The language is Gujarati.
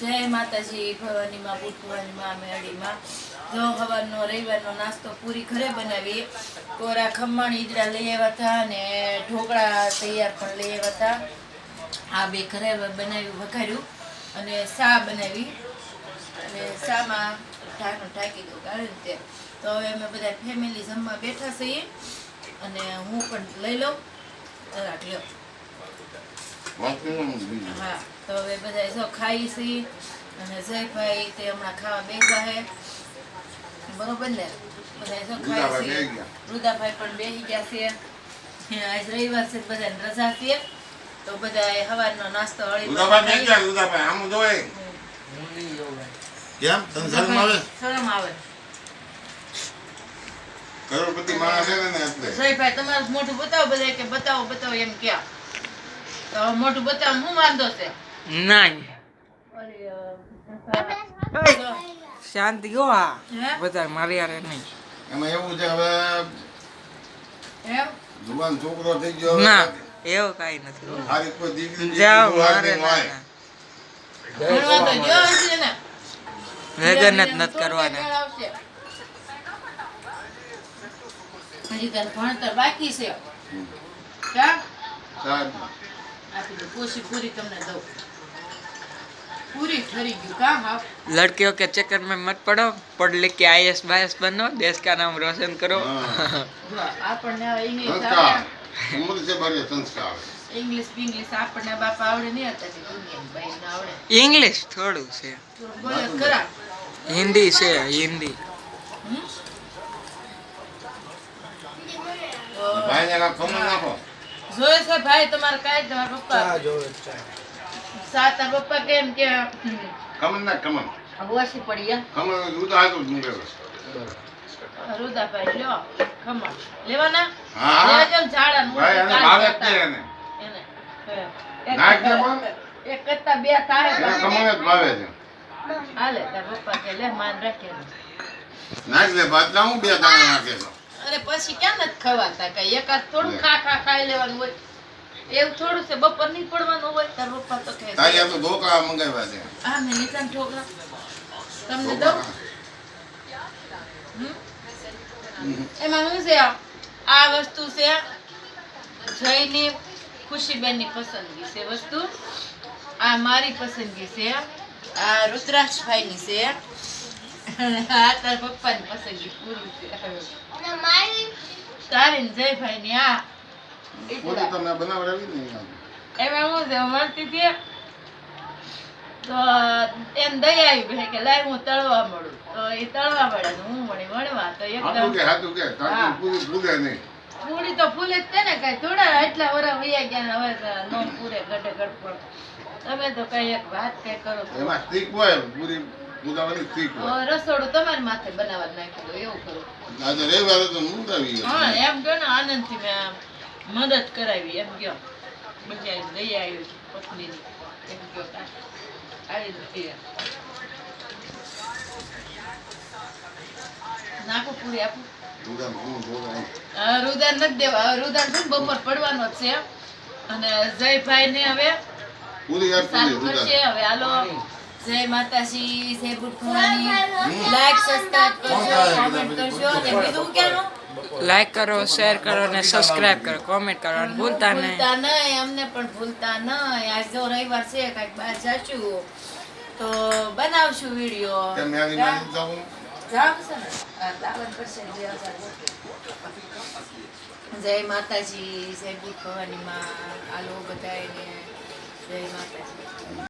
જય માતાજી, ભવાનીમાં બુટ ભવાનીમાં મેળીમાં. જો સવારનો રવિવારનો નાસ્તો પૂરી ઘરે બનાવી કોરા ખમણ, ઈદડા લઈ આવ્યા હતા અને ઢોકળા તૈયાર પણ લઈ આવ્યા હતા. આ બે ઘરે બનાવ્યું, વઘાર્યું અને સા બનાવી? અને સામાં ઢાંકણું ઢાંકી દઉં, ગાળી તે તો હવે અમે બધા ફેમિલી જમવા બેઠા છીએ અને હું પણ લઈ લઉં. જરાક લ્યો. હા તો હવે બધા જો ખાઈ છીએ અને જયભાઈ તે હમણાં ખાવા બેસા હે બરોબર ને બધા જો ખાઈ. રુદાભાઈ પણ બેસી ગયા છે આજ રવિવાર છે બધાને રજા છે તો બધા સવારનો નાસ્તો હળી ઉદાભાઈ બેસી ગયા, ઉદાભાઈ. આમ જોવે. કેમ? તને શરમ આવે? શરમ આવે કરોડપતિ માણસ છે ને એટલે. જયભાઈ તમારું મોઢું બતાવો બધા કે બતાવો બતાવો એમ ક્યાં તો બતાવો વાંધો છે? નહીં શાંતિ ગો આ. બધા મારી યાર નહીં. એમાં એવું છે હવે જુવાન છોકરો થઈ ગયો ના એવું કઈ નથી. સારી કોઈ દીકરી મારે ગયો. લગન જ નથી કરવાના. હજી તારે ભણતર બાકી છે. આપી દો કોશી પૂરી તમને દઉં પૂરી ઠરી ગયું કા હા लड़कियों के चक्कर में मत पड़ो पढ़ लिख के आईएएस बाईएस बनो देश का नाम रोशन करो હા. જો આપણને હવે ઇંગ્લિશ સંસ્કાર આવડે ઉંમર છે ભરે સંસ્કાર ઇંગ્લિશ બિંગ્લિશ આપણને બાપા આવડે નહીં હતા કે દુનિયાની બાઈને આવડે इंग्लिश થોડું છે તો બોલે ખરા હિન્દી છે હિન્દી હમ? તો ભાઈને કાંઈક ખમણ નાખો જોયે છે ભાઈ તમારે કાઈ તમારા પપ્પા. સા તાર પપ્પા કેમ કે કમન ના કમન ઓછી પડી કમન દૂધ હાથું જ મૂકેલું. રુદાભાઈ લ્યો કમન લેવાના? હા. જાઓ ઝાડા ભાઈ એને ભાવે કે એને. એને. એક નાખ દે કરતા- પણ. એક કરતા બે તારે કમન જ ભાવે છે. હાલે તાર પપ્પા કે લે માન રાખે. નાખ દે બાદલા હું બે દાણા નાખે છે અરે પછી ક્યાં નથી ખવાતા કઈ? એકાદ થોડું ખા ખા ખાઈ લેવાનું હોય. એવું થોડું છે બપોર નહીં પડવાનું હોય. તાર પપ્પા તો કહે તારી આ તો ઢોકળા મંગાવ્યા છે. હા મેં લીધા ને ઢોકળા. તમને દઉં? હમ? એમાં શું છે? આ વસ્તુ છે જયની ખુશીબેનની પસંદગી છે વસ્તુ. આ મારી પસંદગી છે. આ રુદ્રાક્ષભાઈની છે. આ તાર પપ્પાની પસંદગી પૂરી છે તારી ને જયભાઈની આ પૂરી તમે બનાવડાવી ને એમાં હું છે મળતી હતી તો એમ દઈ આવી હું તળવા તો એ તળવા મળે હું મળી મળવા તો એકદમ હા. પૂરી પૂરી તો ફૂલે જ છે ને કઈ થોડા એટલા વરા વૈયા ગયા ને હવે નો પૂરે ગઢે ગઢ પણ તમે તો કઈ એક વાત કઈ કરો પૂજાવાની સ્ટીક રસોડું તમારી માથે બનાવવા જ એવું કરો. આજે રવિવારે તો મૂંઝાવી હા એમ કહો ને આનંદથી મેં મદદ કરાવી એમ કયો બીજા લઈ આવી પત્નીની એમ કયો આવી રીતે નાખો પૂરી આપું. રુદાન નથી દેવા રુદાન છે બપોર પડવાનો જ છે. અને જયભાઈ ને હવે પૂરી. કરશે હવે હાલો. જય માતાજી જય બુટ ભવાની લાઈક સબસ્ક્રાઇબ કરજો કોમેન્ટ કરજો. અને બીજું લાઈક કરો શેર કરો અને સબસ્ક્રાઇબ કરો. કોમેન્ટ કરો. અને ભૂલતા નહીં. ભૂલતા નહીં અમને પણ ભૂલતા નહીં. આજ જો રવિવાર છે કાંઈક બહાર જાશું. તો બનાવશું વીડિયો. જાવ ને? દાવત પડશે જય માતાજી જય ભૂત ભવાની માં. આલો બધાને જય માતાજી.